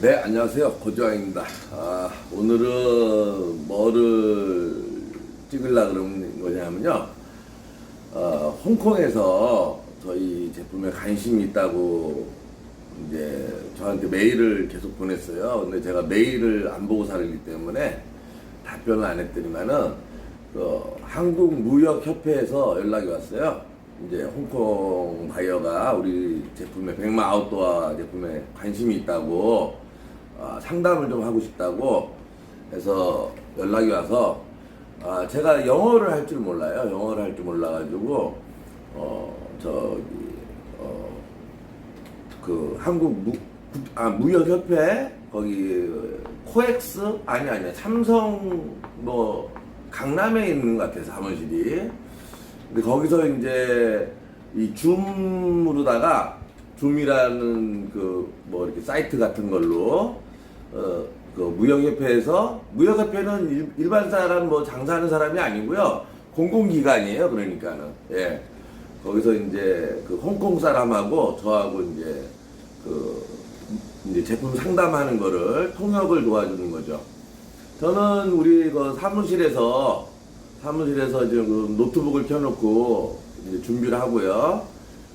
네, 안녕하세요. 고조아입니다. 아, 오늘은 뭐를 찍으려고 그러는 거냐면요. 어, 홍콩에서 저희 제품에 관심이 있다고 이제 저한테 메일을 계속 보냈어요. 근데 제가 메일을 안 보고 살기 때문에 답변을 안 했더니만은 그 한국무역협회에서 연락이 왔어요. 이제 홍콩 바이어가 우리 제품에 백마 아웃도어 제품에 관심이 있다고 아, 상담을 좀 하고 싶다고 해서 연락이 와서 아, 제가 영어를 할 줄 몰라요. 영어를 할 줄 몰라가지고 어 저기 어 그 한국 무, 국- 아, 무역협회 거기 코엑스? 아니 아니 삼성 뭐 강남에 있는 것 같아요 사무실이. 근데 거기서 이제 이 줌으로다가 줌이라는 그 뭐 이렇게 사이트 같은 걸로 어 그 무역협회에서 무역협회는 일, 일반 사람 뭐 장사하는 사람이 아니고요 공공기관이에요 그러니까는 예 거기서 이제 그 홍콩 사람하고 저하고 이제 그 이제 제품 상담하는 거를 통역을 도와주는 거죠. 저는 우리 그 사무실에서 사무실에서 이제 그 노트북을 켜놓고 이제 준비를 하고요.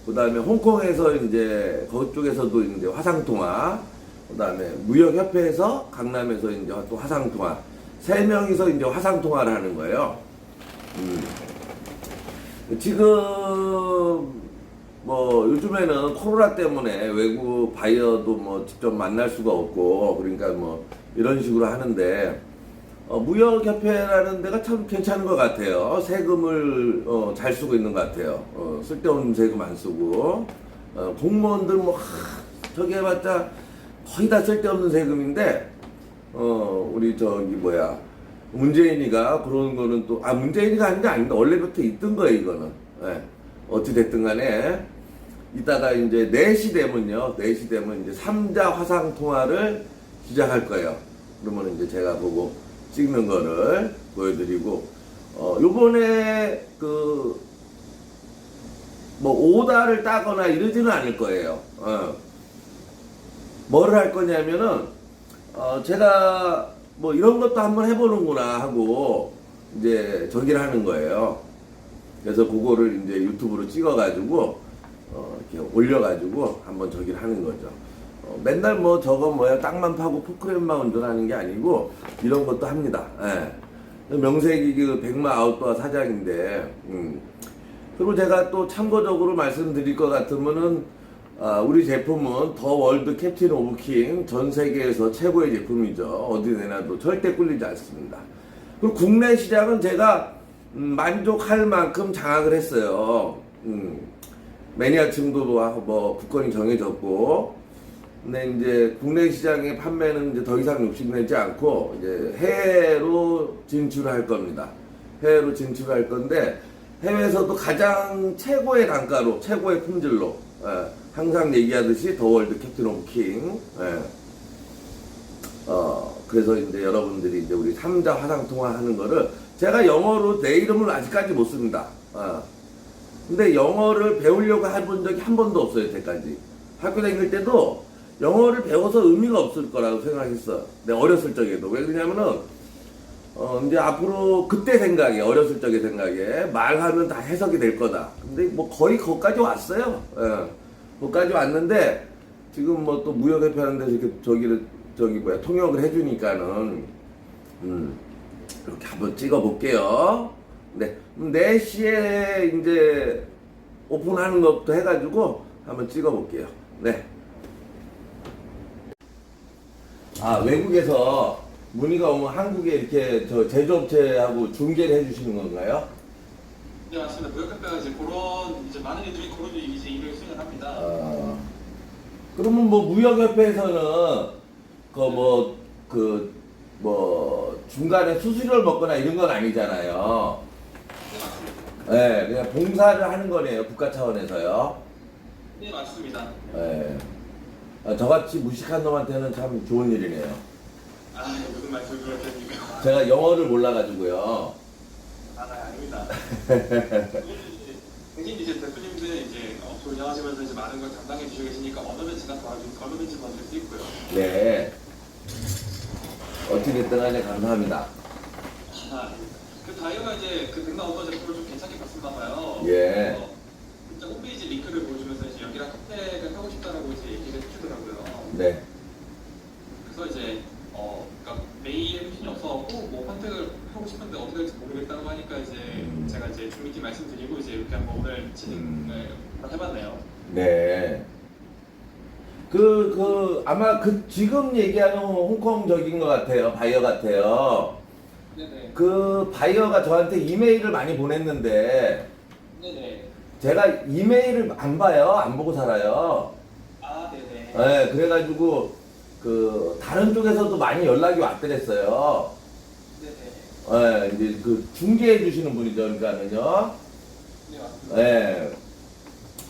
그 다음에 홍콩에서 이제 그쪽에서도 이제 화상통화, 그 다음에 무역협회에서 강남에서 이제 또 화상 통화, 세 명이서 이제 화상 통화를 하는 거예요. 음. 지금 뭐 요즘에는 코로나 때문에 외국 바이어도 뭐 직접 만날 수가 없고 그러니까 뭐 이런 식으로 하는데 어, 무역협회라는 데가 참 괜찮은 것 같아요. 세금을 어, 잘 쓰고 있는 것 같아요. 어, 쓸데없는 세금 안 쓰고 어, 공무원들 뭐 하, 저기 해봤자 거의 다 쓸데없는 세금인데 어 우리 저기 뭐야 문재인이가 그런 거는 또 아 문재인이가 하는 게 아닌데 원래부터 있던 거예요 이거는. 예. 어찌 됐든 간에. 이따가 이제 4시 되면요. 4시 되면 이제 3자 화상 통화를 시작할 거예요. 그러면 이제 제가 보고 찍는 거를 보여드리고 어 요번에 그 뭐 오다를 따거나 이러지는 않을 거예요. 어. 뭐를 할 거냐면은 어 제가 뭐 이런 것도 한번 해보는구나 하고 이제 저기를 하는 거예요. 그래서 그거를 이제 유튜브로 찍어가지고 어 이렇게 올려가지고 한번 저기를 하는 거죠. 어 맨날 뭐 저거 뭐야 땅만 파고 포크레인만 운전하는 게 아니고 이런 것도 합니다. 예. 명색이 그 백마 아웃도어 사장인데 음. 그리고 제가 또 참고적으로 말씀드릴 것 같으면은 아, 우리 제품은 더 월드 캡틴 오브 킹 전 세계에서 최고의 제품이죠. 어디 내놔도 절대 꿀리지 않습니다. 그리고 국내 시장은 제가 음, 만족할 만큼 장악을 했어요. 음, 매니아층도 뭐, 뭐 국권이 정해졌고, 근데 이제 국내 시장의 판매는 이제 더 이상 욕심내지 않고 이제 해외로 진출할 겁니다. 해외로 진출할 건데 해외에서도 가장 최고의 단가로 최고의 품질로 예, 항상 얘기하듯이 더 월드 캡틴 오브 킹 예. 어 그래서 이제 여러분들이 이제 우리 3자 화상 통화 하는 거를 제가 영어로 내 이름을 아직까지 못 씁니다. 어. 근데 영어를 배우려고 해본 적이 한 번도 없어요, 여태까지. 학교 다닐 때도 영어를 배워서 의미가 없을 거라고 생각했어. 내 어렸을 적에도. 왜 그러냐면은, 어, 이제 앞으로 그때 생각에, 어렸을 적의 생각에, 말하면 다 해석이 될 거다. 근데 뭐 거의 거기까지 왔어요. 예. 거기까지 왔는데, 지금 뭐 또 무역협회 하는 데서 이렇게 저기를, 저기 뭐야, 통역을 해주니까는, 음, 이렇게 한번 찍어 볼게요. 네. 4시에 이제 오픈하는 것부터 해가지고 한번 찍어 볼게요. 네. 아, 외국에서 문의가 오면 한국에 이렇게 저 제조업체하고 중계를 해주시는 건가요? 네 맞습니다. 무역학과가 이제 그런 이제 많은 이들이 그런 이제 일을 수행을 합니다. 아, 그러면 뭐 무역협회에서는 그뭐그 뭐 중간에 수수료를 먹거나 이런 건 아니잖아요. 네 맞습니다. 네, 그냥 봉사를 하는 거네요. 국가 차원에서요. 네 맞습니다. 네. 아, 저같이 무식한 놈한테는 참 좋은 일이네요. 아 무슨 말씀 그렇게 합니까? 제가 영어를 몰라가지고요. 아 네, 아닙니다. 당신 이제 대표님들 이제 어, 또 운영하시면서 이제 많은 걸 담당해 주시고 계시니까 어느든지나 도와주 어느든지 도와줄 수 있고요. 네. 어떻게든 간에 감사합니다. 아, 그 다이어가 이제 그 백마 어떤 제품을 좀 괜찮게 봤었나 봐요. 예. 일단 홈페이지 링크를 보여주면서 이제 여기랑 컨택을 하고 싶다라고 이제 얘기를 해주더라고요. 네. 그래서 이제 어 그러니까 메일에 회신이 없어갖고 뭐 컨택을 하고 싶은데 어떻게 될지 모르겠다고 하니까 이제 음. 제가 이제 준비팀 말씀드리고 이제 이렇게 한번 오늘 진행을 음. 해봤네요. 네. 그, 그, 아마 그, 지금 얘기하는 홍콩적인 것 같아요. 바이어 같아요. 네네. 그 바이어가 저한테 이메일을 많이 보냈는데, 네네. 제가 이메일을 안 봐요. 안 보고 살아요. 아 네네. 네, 그래가지고, 그, 다른 쪽에서도 많이 연락이 왔더랬어요. 네, 이제 그 중개해 주시는 분이죠. 그러니까는요. 네. 네.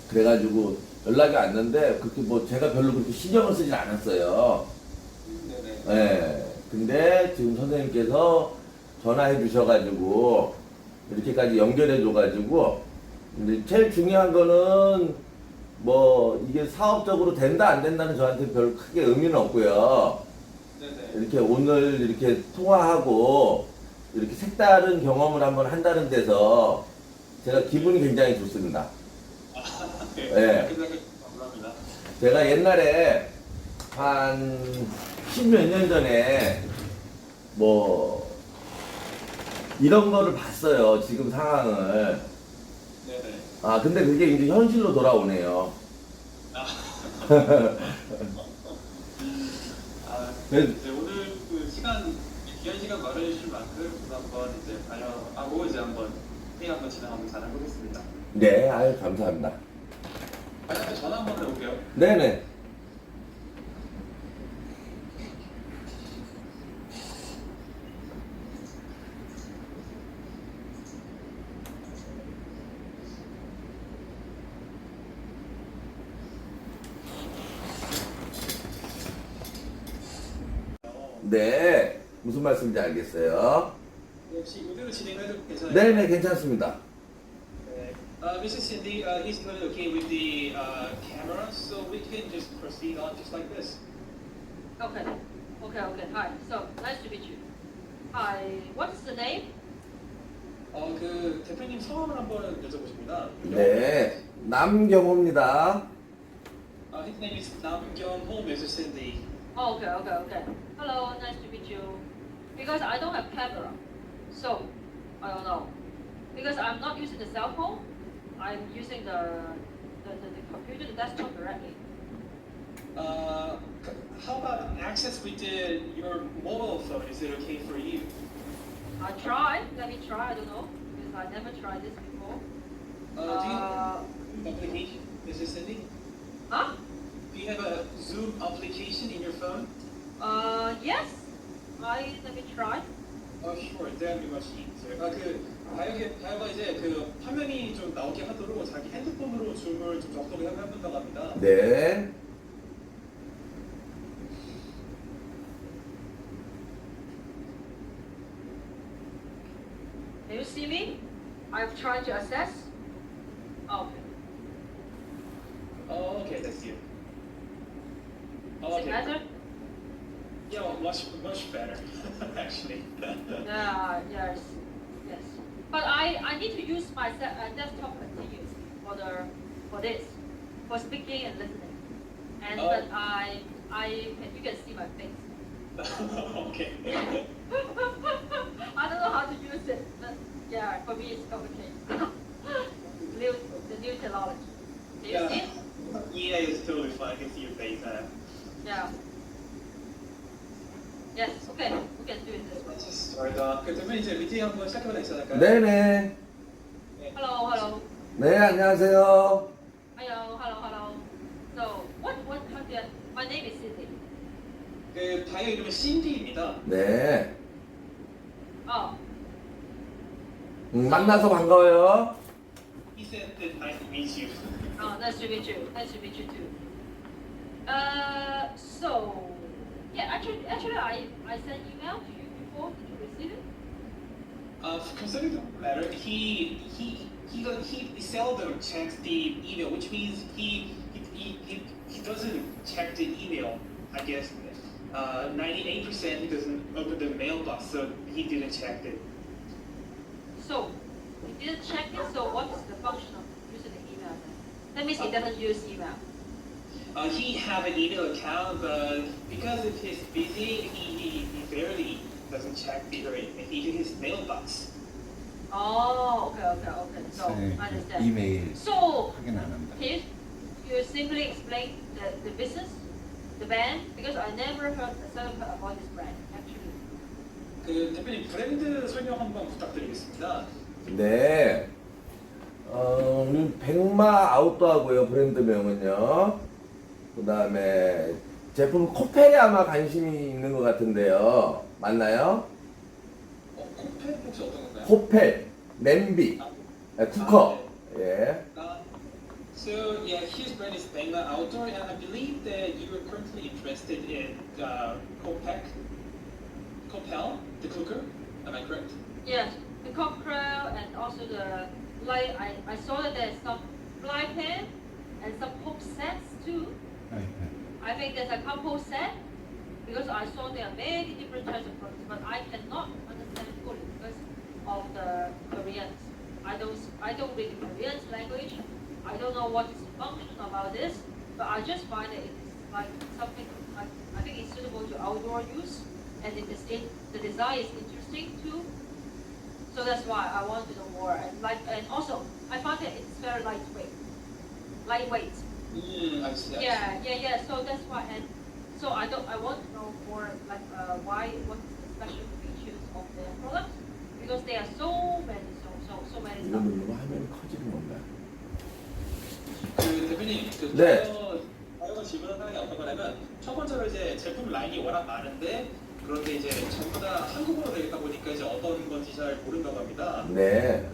그래가지고 연락이 왔는데, 그렇게 뭐 제가 별로 그렇게 신경을 쓰진 않았어요. 네. 근데 지금 선생님께서 전화해 주셔가지고, 이렇게까지 연결해 줘가지고, 근데 제일 중요한 거는, 뭐, 이게 사업적으로 된다, 안 된다는 저한테 별 크게 의미는 없고요. 이렇게 오늘 이렇게 통화하고, 이렇게 색다른 경험을 한번 한다는 데서, 제가 기분이 굉장히 좋습니다. 네. 네. 감사합니다. 제가 옛날에 한 십몇 년 전에 뭐 이런 거를 봤어요. 지금 상황을. 네네. 아, 근데 그게 이제 현실로 돌아오네요. 아. 아, 네. 오늘 그 시간 귀한 시간 마련해 주신 만큼 한번 이제 반영하고 이제 한번 회의 한번 진행 한번 잘 해보겠습니다. 네, 아유, 감사합니다. 만약에 전화 한번 해볼게요. 네네. 네. 무슨 말씀인지 알겠어요. 혹시 이대로 진행해도 괜찮아요? 네네, 괜찮습니다. 네. Uh, Mrs. Cindy, uh, he's going okay with the uh, camera, so we can just proceed on just like this. Okay. Okay, okay. Hi. So, nice to meet you. Hi. What's the name? 어, 그 대표님 성함을 한번 여쭤보십니다. 네. 남경호입니다. Uh, his name is 남경호, Mrs. Cindy. Oh, okay, okay, okay. Hello, nice to meet you. Because I don't have camera, so I don't know. Because I'm not using the cell phone, I'm using the the, the, the computer, the desktop directly. Uh, how about access we did your mobile phone? Is it okay for you? I try. Let me try. I don't know because I never tried this before. Uh, do you Uh, have an application, Mrs. Cindy? huh? Do you have a Zoom application in your phone? Uh, yes. I let me try. Oh, sure. That would be much easier. 아, 그 다이어가 이제 그 화면이 좀 나오게 하도록 자기 핸드폰으로 줌을 좀 접속을 해본다고 합니다. 네. Can you see me? I've tried to access. Oh, okay. Oh, okay, that's you. Is Oh, it okay. better? Yeah, well, much much better actually. Yeah, yes, yes. But I, I need to use my se- uh, desktop continuously for the for this, for speaking and listening. And Oh. but I I can you can see my face. okay. I don't know how to use it. But yeah, for me it's complicated. new the new technology. Do you Yeah. see it? Yeah, it's totally fine. I can Uh, Yeah. Yes. Okay. We can do it this way. 알다. 그 대표님 이제 미팅 한번 시작해봐도 괜찮을까요? 네네. Hello. Hello. 네, 안녕하세요. Hello. Hello. Hello. So what what do you, my name is Cindy. 그 다이어 이름은 신디입니다. 네. Oh. 음, 만나서 반가워요. He said that nice to meet you. Oh, nice to meet you. Nice to meet you too. Uh, so yeah, actually, actually, I I sent email to you before. Did you receive it? Uh, concerning the matter, he he he he seldom checks the email, which means he he, he, he, he doesn't check the email. I guess uh, 98% he doesn't open the mailbox, so he didn't check it. So, he didn't check it, so what is the function of using the email then? That means he doesn't use email. Uh, he have an email account, but because if he's busy, he, he, he barely doesn't check the, he, his mailbox. Oh, okay, okay, okay. So, 네, I understand. 이메일 So, 확인 안 한다. Can you, you simply explain the, the business, the band? Because I never heard, seldom heard about this brand, actually. 그 대표님 브랜드 설명 한번 부탁드리겠습니다. 네. 어, 우리 백마 아웃도어고요 브랜드명은요. 그 다음에 제품 코펠에 아마 관심이 있는 것 같은데요. 맞나요? 어, 코펠 혹시 어떤 건가요? 코펠, 냄비, 네, 쿠커. 예. Uh, so yeah, his brand is Bangla Outdoor, and I believe that you are currently interested in uh, Copec, Copel, the cooker. Am I correct? Yes, the cockerel and also the light, I, I saw that there's some fly pan and some hook sets too. I think there's a couple set because I saw there are many different types of products, but I cannot understand fully because of the Koreans. I don't I don't read the Korean language. I don't know what is the function about this, but I just find that it's like something like, I think it's suitable to outdoor use, and it is it, the design is interesting too. So that's why I want to know more. And like and also I find that it's very lightweight, lightweight. Mm, I see. I see. Yeah, yeah, yeah. So that's why, and so I don't. I want to know more, like, uh, why, what is the special features of the product? Because there are so many, so so so many 이거 stuff. 누르면 화면이 커지는 건가? 그 대표님, 그 네. 바이오 바이오가 질문을 하는 게 어떤 거냐면 첫 번째로 이제 제품 라인이 워낙 많은데 그런데 이제 전부 다 한국어로 되어 있다 보니까 이제 어떤 건지 잘 모른다고 합니다. 네.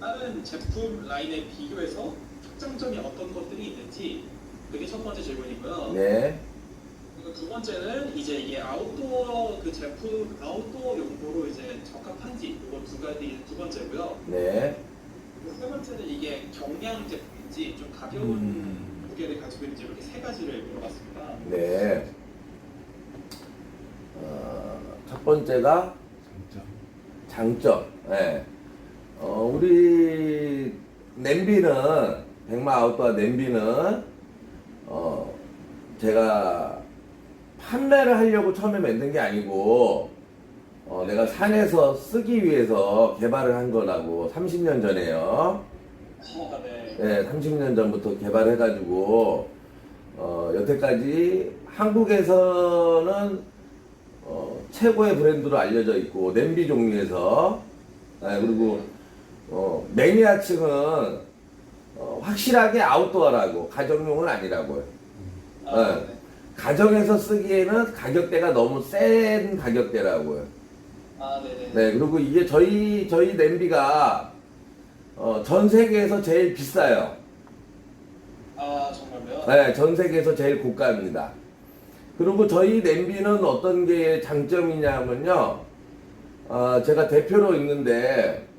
다른 제품 라인에 비교해서 특 장점이 어떤 것들이 있는지 그게 첫 번째 질문이고요. 네. 그리고 두 번째는 이제 이게 아웃도어 그 제품 아웃도어 용도로 이제 적합한지 이거 두 가지 두 번째고요. 네. 그리고 세 번째는 이게 경량 제품인지 좀 가벼운 음. 무게를 가지고 있는지 이렇게 세 가지를 물어봤습니다. 네. 어, 첫 번째가 장점. 장점. 예. 어, 우리 냄비는 백마 아웃도어 냄비는 어, 제가 판매를 하려고 처음에 만든 게 아니고 어, 내가 산에서 쓰기 위해서 개발을 한 거라고 30년 전에요. 네, 30년 전부터 개발해가지고 어, 여태까지 한국에서는 어, 최고의 브랜드로 알려져 있고 냄비 종류에서 네, 그리고 어, 매니아층은 어, 확실하게 아웃도어라고 가정용은 아니라고요. 아, 네. 가정에서 쓰기에는 가격대가 너무 센 가격대라고요. 아, 네네. 네, 그리고 이게 저희 저희 냄비가 어, 전 세계에서 제일 비싸요. 아, 정말요? 네, 전 세계에서 제일 고가입니다. 그리고 저희 냄비는 어떤 게 장점이냐면요. 어, 제가 대표로 있는데 네.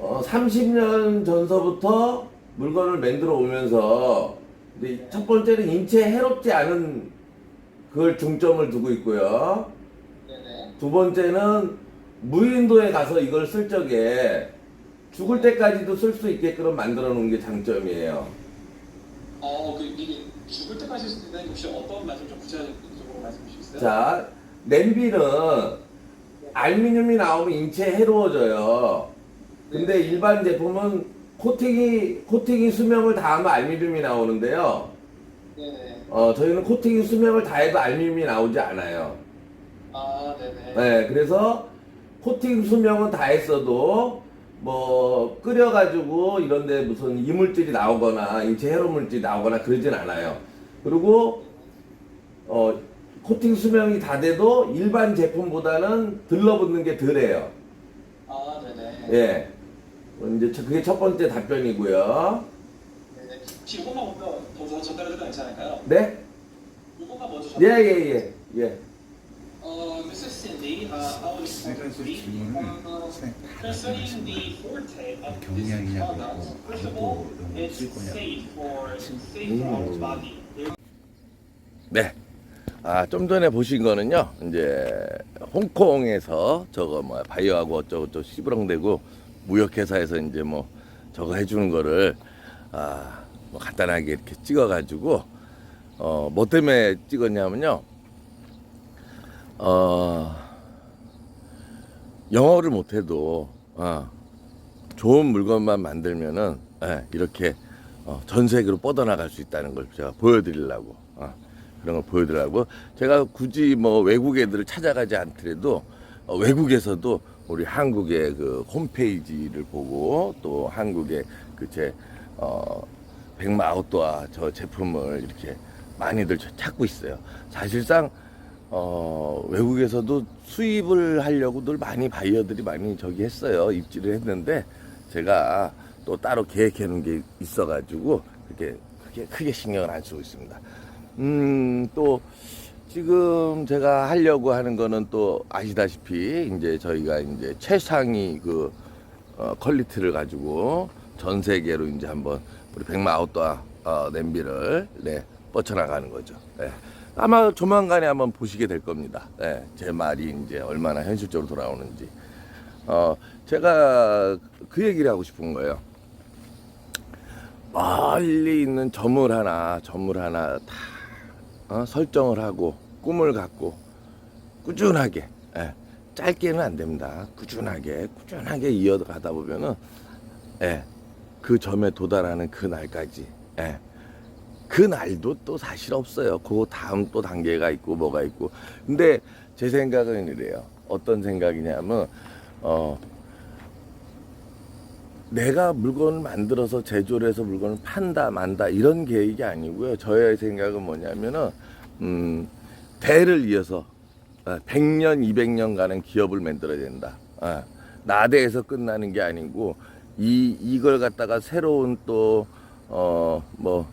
어, 30년 전서부터 물건을 만들어 오면서 첫 번째는 인체에 해롭지 않은 그걸 중점을 두고 있고요. 네네. 두 번째는 무인도에 가서 이걸 쓸 적에 죽을 때까지도 쓸 수 있게끔 만들어 놓은 게 장점이에요. 어, 그 이게 죽을 때까지 쓸수 있다는 게 혹시 어떤 말씀 좀 구체적으로 말씀해 주시겠어요? 자, 냄비는 알루미늄이 나오면 인체에 해로워져요. 근데 일반 제품은 코팅이, 코팅이 수명을 다 하면 알루미늄이 나오는데요. 네네. 어, 저희는 코팅이 수명을 다 해도 알루미늄이 나오지 않아요. 아, 네네. 네, 그래서 코팅 수명은 다 했어도 뭐 끓여가지고 이런데 무슨 이물질이 나오거나 인체 해로 물질이 나오거나 그러진 않아요. 그리고 어 코팅 수명이 다 돼도 일반 제품보다는 들러붙는 게 덜해요. 아, 네네. 예. 어, 이제 저- 그게 첫 번째 답변이고요. 네네. 혹시 이것만 먼저 더 전달해도 괜찮을까요? 네? 이것만 먼저 예, 전달. 예, 예. 예. Uh, Mrs. Cindy, uh, I would 질문을 세 Concerning the forte of this product, first of all, it's safe for safe for our body. 네. 아, 좀 전에 보신 거는요, 이제, 홍콩에서 저거 뭐, 바이오하고 어쩌고저쩌고 씨부렁대고, 무역회사에서 이제 뭐, 저거 해주는 거를, 아, 뭐 간단하게 이렇게 찍어가지고, 어, 뭐 때문에 찍었냐면요, 어, 영어를 못해도, 어, 좋은 물건만 만들면은, 예, 이렇게, 어, 전 세계로 뻗어나갈 수 있다는 걸 제가 보여드리려고, 어, 그런 걸 보여드리려고. 제가 굳이 뭐 외국 애들을 찾아가지 않더라도, 어, 외국에서도 우리 한국의 그 홈페이지를 보고, 또 한국의 그 제, 어, 백마 아웃도어 저 제품을 이렇게 많이들 찾고 있어요. 사실상, 어, 외국에서도 수입을 하려고 늘 많이 바이어들이 많이 저기 했어요. 입지를 했는데, 제가 또 따로 계획해 놓은 게 있어가지고, 그렇게 크게, 크게 신경을 안 쓰고 있습니다. 음, 또, 지금 제가 하려고 하는 거는 또 아시다시피, 이제 저희가 이제 최상위 그, 어, 퀄리티를 가지고 전 세계로 이제 한번 우리 백마 아웃도어 어, 냄비를 네, 뻗쳐나가는 거죠. 네. 아마 조만간에 한번 보시게 될 겁니다. 네, 제 말이 이제 얼마나 현실적으로 돌아오는지. 어, 제가 그 얘기를 하고 싶은 거예요. 멀리 있는 점을 하나, 점을 하나 다 어, 설정을 하고 꿈을 갖고 꾸준하게, 예, 짧게는 안 됩니다. 꾸준하게, 꾸준하게 이어가다 보면은, 예, 그 점에 도달하는 그 날까지, 예, 그 날도 또 사실 없어요. 그 다음 또 단계가 있고 뭐가 있고. 근데 제 생각은 이래요. 어떤 생각이냐면, 어, 내가 물건을 만들어서 제조를 해서 물건을 판다 만다 이런 계획이 아니고요. 저의 생각은 뭐냐면은 음, 대를 이어서 어, 100년, 200년 가는 기업을 만들어야 된다. 어, 나대에서 끝나는 게 아니고 이 이걸 갖다가 새로운 또 어 뭐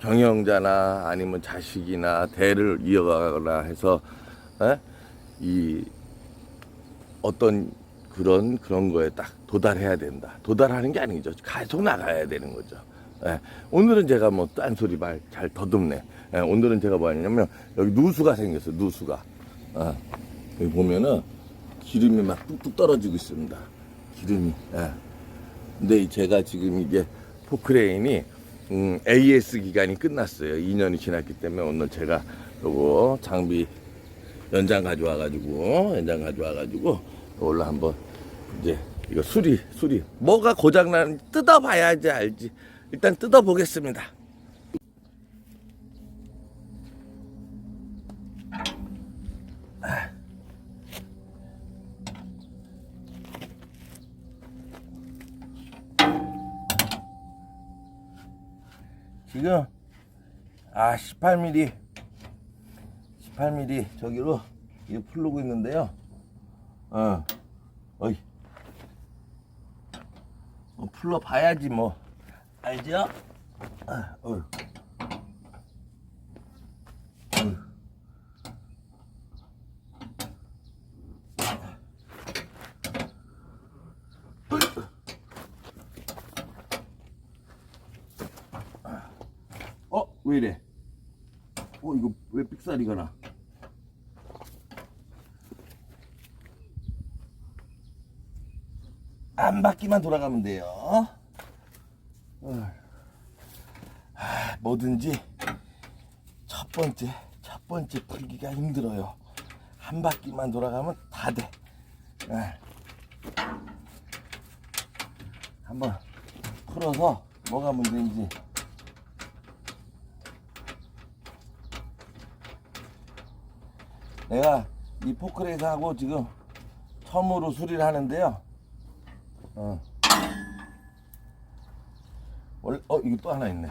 경영자나 아니면 자식이나 대를 이어가거나 해서 에? 이 어떤 그런 그런 거에 딱 도달해야 된다. 도달하는 게 아니죠. 계속 나가야 되는 거죠. 예. 오늘은 제가 뭐 딴소리 말 잘 더듬네. 예, 오늘은 제가 뭐 하냐면 여기 누수가 생겼어. 누수가. 어, 여기 보면은 기름이 막 뚝뚝 떨어지고 있습니다. 기름이. 예. 근데 제가 지금 이게 포크레인이 음, AS 기간이 끝났어요. 2년이 지났기 때문에 오늘 제가 요거 장비 연장 가져와가지고 연장 가져와가지고 이걸로 한번 이제 이거 수리 수리 뭐가 고장 나는지 뜯어봐야지 알지. 일단 뜯어보겠습니다. 지금 아 18mm 18mm 저기로 이거 풀르고 있는데요. 어, 어이, 어, 풀러 봐야지 뭐 알죠? 어휴. 어, 왜 이래? 어, 이거 왜 삑사리가 나? 한 바퀴만 돌아가면 돼요. 어. 아, 뭐든지 첫 번째, 첫 번째 풀기가 힘들어요. 한 바퀴만 돌아가면 다 돼. 예. 한번 풀어서 뭐가 문제인지. 내가 이 포크레이스하고 지금 처음으로 수리를 하는데요. 어. 원래 어 이거 또 하나 있네.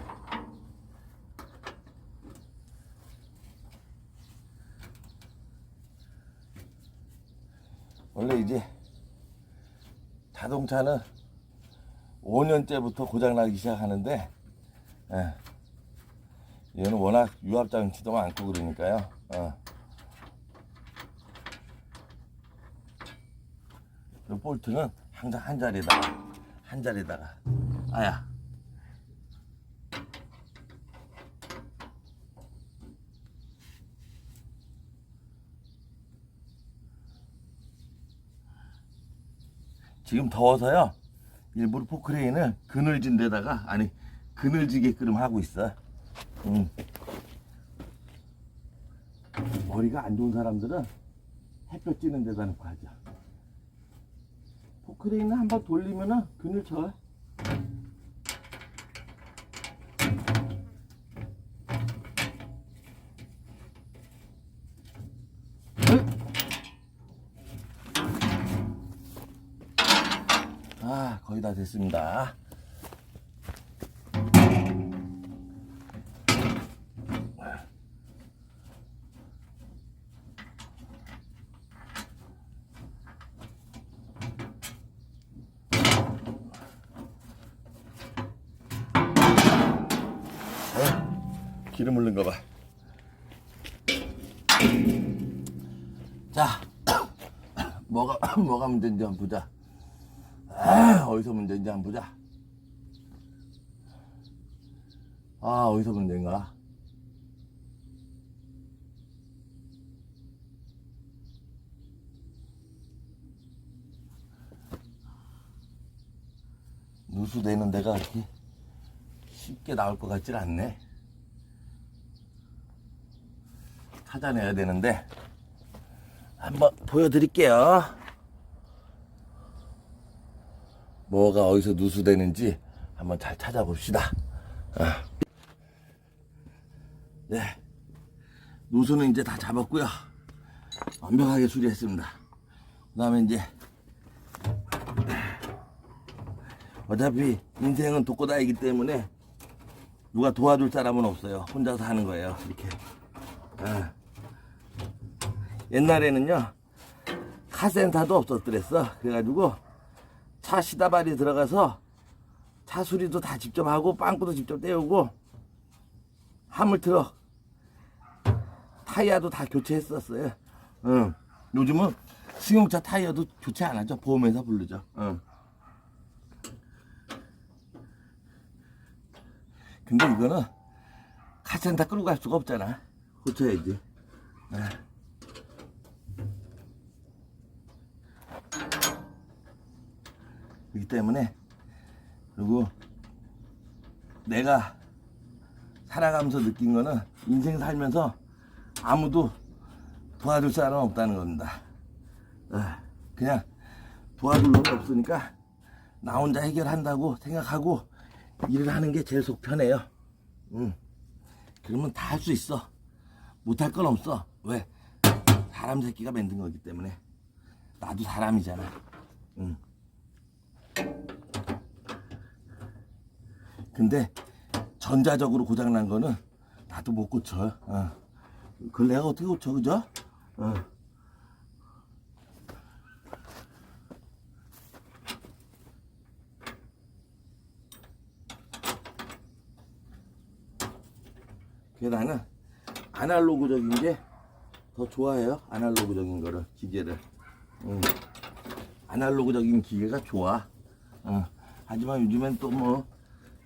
원래 이제 자동차는 5년째부터 고장나기 시작하는데 예. 얘는 워낙 유압장치도 많고 그러니까요. 어. 이 볼트는 항상 한 자리에다가 한 자리에다가. 아야. 지금 더워서요. 일부러 포크레인을 그늘진 데다가 아니 그늘지게끔 하고 있어. 음. 머리가 안 좋은 사람들은 햇볕 찌는 데다 놓고 하죠 포 크레인을 한번 돌리면은 그늘 쳐아 거의 다 됐습니다 기름 흐른 거 봐. 자, 뭐가 뭐가 문제인지 한번 보자. 아, 어디서 문제인지 한번 보자. 아, 어디서 문제인가? 누수되는 데가 이렇게 쉽게 나올 것 같질 않네. 찾아내야 되는데 한번 보여드릴게요. 뭐가 어디서 누수되는지 한번 잘 찾아봅시다. 아. 네, 누수는 이제 다 잡았고요. 완벽하게 수리했습니다. 그 다음에 이제 어차피 인생은 독고다이기 때문에 누가 도와줄 사람은 없어요. 혼자서 하는 거예요. 이렇게. 아. 옛날에는요 카센터도 없었더랬어. 그래가지고 차 시다발이 들어가서 차 수리도 다 직접 하고 빵꾸도 직접 떼우고 화물트럭 타이어도 다 교체했었어요. 응. 요즘은 승용차 타이어도 교체 안 하죠. 보험회사 부르죠. 응. 근데 이거는 카센터 끌고 갈 수가 없잖아. 고쳐야지. 아. 그렇기 때문에 그리고 내가 살아가면서 느낀 거는 인생 살면서 아무도 도와줄 사람 없다는 겁니다. 아, 그냥 도와줄 놈이 없으니까 나 혼자 해결한다고 생각하고 일을 하는 게 제일 속 편해요. 응. 그러면 다 할 수 있어. 못할 건 없어. 왜? 사람 새끼가 만든 거기 때문에. 나도 사람이잖아. 응. 근데 전자적으로 고장난 거는 나도 못 고쳐. 어. 그걸 내가 어떻게 고쳐, 그죠? 어. 그래서 나는 아날로그적인 게 더 좋아해요. 아날로그적인 거를, 기계를. 응. 아날로그적인 기계가 좋아. 어. 하지만 요즘엔 또 뭐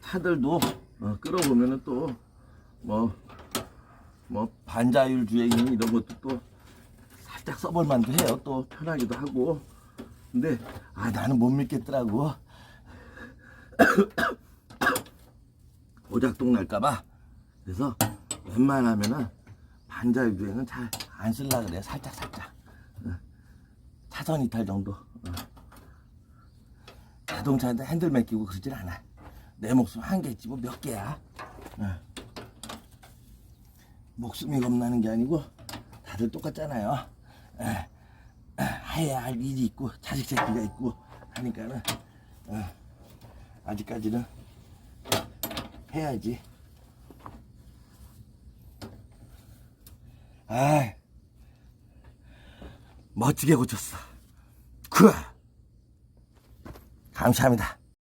차들도 어, 끌어보면은 또 뭐 뭐 반자율 주행 이런 것도 또 살짝 써볼 만도 해요. 또 편하기도 하고. 근데 아 나는 못 믿겠더라고. 오작동 날까봐. 그래서 웬만하면은 반자율 주행은 잘 안 쓸라 그래. 살짝 살짝. 어. 차선 이탈 정도. 어. 자동차인데 핸들 맡기고 그러진 않아. 내 목숨 한 개지 뭐 몇 개야. 어. 목숨이 겁나는 게 아니고 다들 똑같잖아요. 에, 에, 해야 할 일이 있고 자식 새끼가 있고 하니까는 어, 아직까지는 해야지. 아, 멋지게 고쳤어. 그 감사합니다.